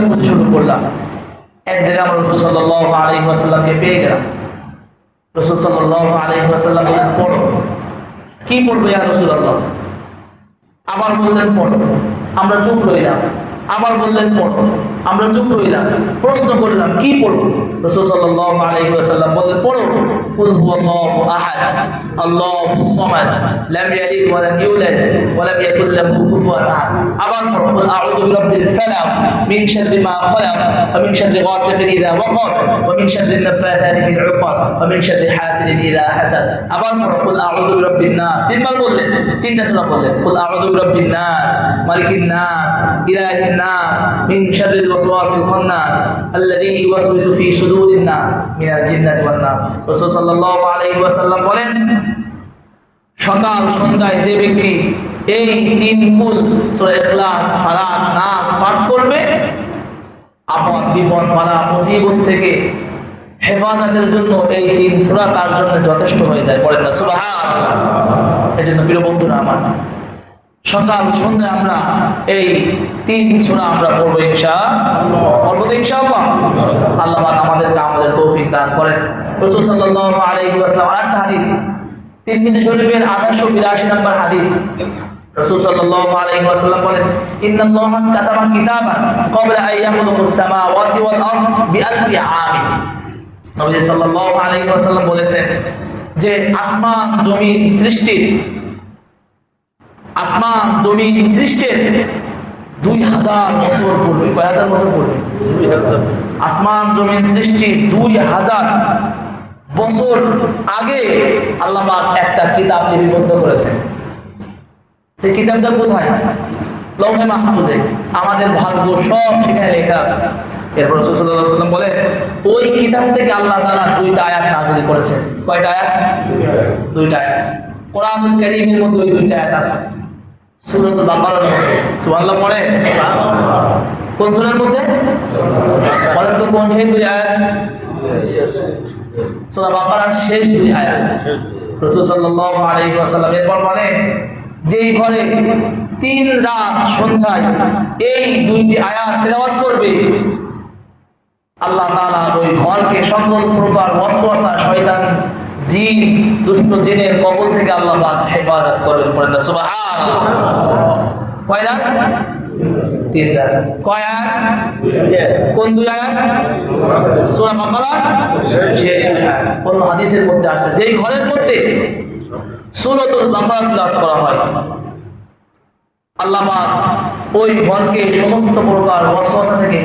করতে শুরু করলাম। এক জায়গায় আমরা রসুল সাল্লাহ আলী ওয়াসাল্লামকে পেয়ে গেলাম। রসুল সাল্লাহ আলী ওয়াসাল্লাম পড়ো। কি পড়ব ইয়া রসুল আল্লাহ আবার বললেন, পড়ো। আমরা চুপ রইলাম। আবার বললেন, পড়ো। আমরা চুপ রইলাম প্রশ্ন করলাম কি পড়ব রাসূল সাল্লাল্লাহু আলাইহি ওয়াসাল্লাম বললেন পড়ো কুল হুয়াল্লাহু আহাদ আল্লাহুস সামাদ লাম ইয়ালিদ ওয়া লাম ইউলাদ ওয়া লাম ইয়াকুল লাহু কুফুয়ান আহাদ আবার পড়ো কুল আউযু বিরাব্বিল ফালাক মিন শাররি মা খালাক ওয়া মিন শাররি গাসিকিন ইযা ওয়াকাব ওয়া মিন শাররি নাফাথাতি ফিল উকাদ ওয়া মিন শাররি হাসিদিন ইযা হাসাদ আবার পড়ো কুল আউযু বিরাব্বিন নাস তিনবার বললেন তিনটা সূরা বললেন কুল আউযু বিরাব্বিন নাস মালিকিন নাস ইলাহিন নাস মিন শাররি الوسواس الخناس الذي يوسوس في صدور الناس من الجنة والناس রাসূল সাল্লাল্লাহু আলাইহি ওয়াসাল্লাম বলেন সকাল সন্ধ্যায় যে ব্যক্তি এই তিন কুল সূরা ইখলাস ফালাক নাস পাঠ করবে আপদ বিপদ বালা মুসিবত থেকে হেফাজতের জন্য এই তিন সূরা তার জন্য যথেষ্ট হয়ে যায় পড়েন না সুবহানাল্লাহ এই জন্য প্রিয় বন্ধুরা আমার সকাল সন্ধ্যা আমরা এই তিন সূরা আমরা পড়ব ইনশা পড়ব তো ইনশাআল্লাহ। আল্লাহ আমাদেরকে আমাদের তৌফিক দান করেন। হাদিস। তিরমিজি শরীফের 882 নম্বর হাদিস। বলেছেন যে আসমান, জমিন, সৃষ্টির আসমান, জমিন, সৃষ্টির দুই হাজার বছর পূর্বে, কয় হাজার বছর পূর্বে? আসমান, জমিন, সৃষ্টির দুই হাজার বছর আগে আল্লাহ একটা কিতাব লিপিবদ্ধ করেছেন। যে কিতাবটা কোথায়? লৌহে মাহফুজে, আমাদের ভাগ্য সব সেখানে লেখা আছে। এরপর রসুল্লাহ সাল্লাম বলে, ওই কিতাব থেকে আল্লাহ তাআলা দুইটা আয়াত নাজিল করেছেন। কয়টা আয়াত? দুইটা আয়াত। কোরআনুল কারীমের মধ্যে ওই দুইটা আয়াত আছে। সূরাতুল মধ্যে। সুবহানাল্লাহ, পড়ে? কোন সূরার মধ্যে? বলেন তো কোন? সেই দুই আয়াত। সূরা শেষ দুই আয়াত। রাসূল সাল্লাল্লাহু আলাইহি ওয়াসাল্লাম এরপর বলে, যেই ঘরে তিন রাত সন্ধ্যায় এই দুইটি আয়াত তেলাওয়াত করবে, আল্লাহ তাআলা ওই ঘরকে সকল প্রকার ওয়াসওয়াসা, শয়তান জিন দুষ্ট জিনের কবল থেকে আল্লাহ পাক হেফাজত করবেন পড়েন না সুবহানাল্লাহ কয় রাত? তিন রাত। কয় আয়াত কোন দুই আয়াত সূরা বাকারা? সেই কোন হাদিসের মধ্যে আছে যেই ঘরের মধ্যে সূরাতুল বাকারা তেলাওয়াত করা হয় আল্লাহ পাক ওই ঘরকে সমস্ত প্রকার ওয়াসওয়াসা থেকে